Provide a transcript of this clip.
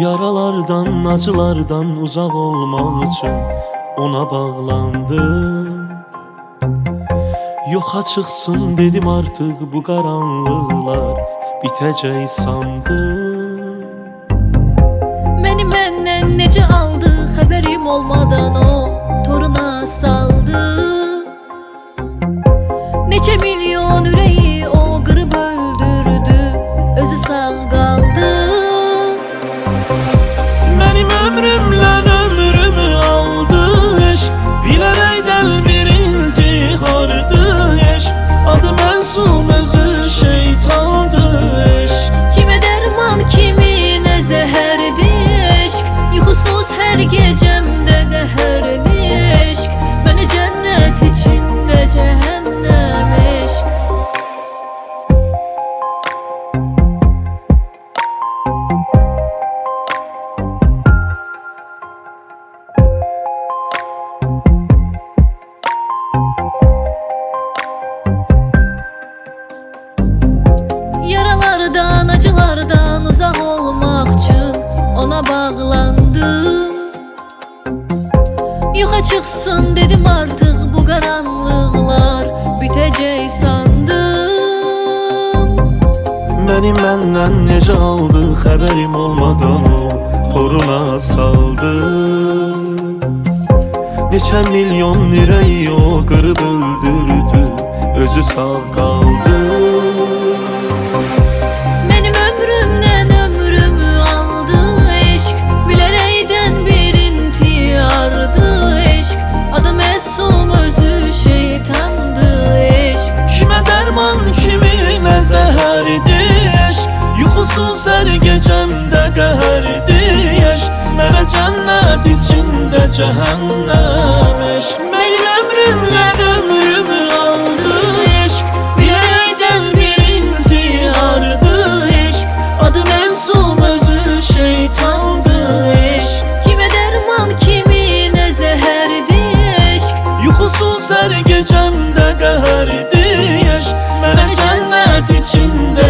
Yaralardan, acılardan uzak olmak için ona bağlandım. Yoxa çıxsın dedim artık bu qaranlıqlar bitəcək sandım. Məni məndən necə aldı Xəbərim olmadan ona bağlandım. Yoxa çıxsın dedim artık bu qaranlıqlar bitəcək sandım. Məni məndən necə aldı xəbərim olmadan o toruna saldı. Neçə milyon ürəyi o qırıb öldürdü Özü sağ qaldı cənnət içində cəhənnəm eşq Mənim ömrümlə ömrümü aldı eşq Bilərəkdən bir intihardı eşq Adı məsum özü şeytandı eşq Kimə dərman, kiminə zəhərdi eşk. Yuxusuz hər gecəmdə qəhərdi eşq Mənə cənnət içində cəhənnəm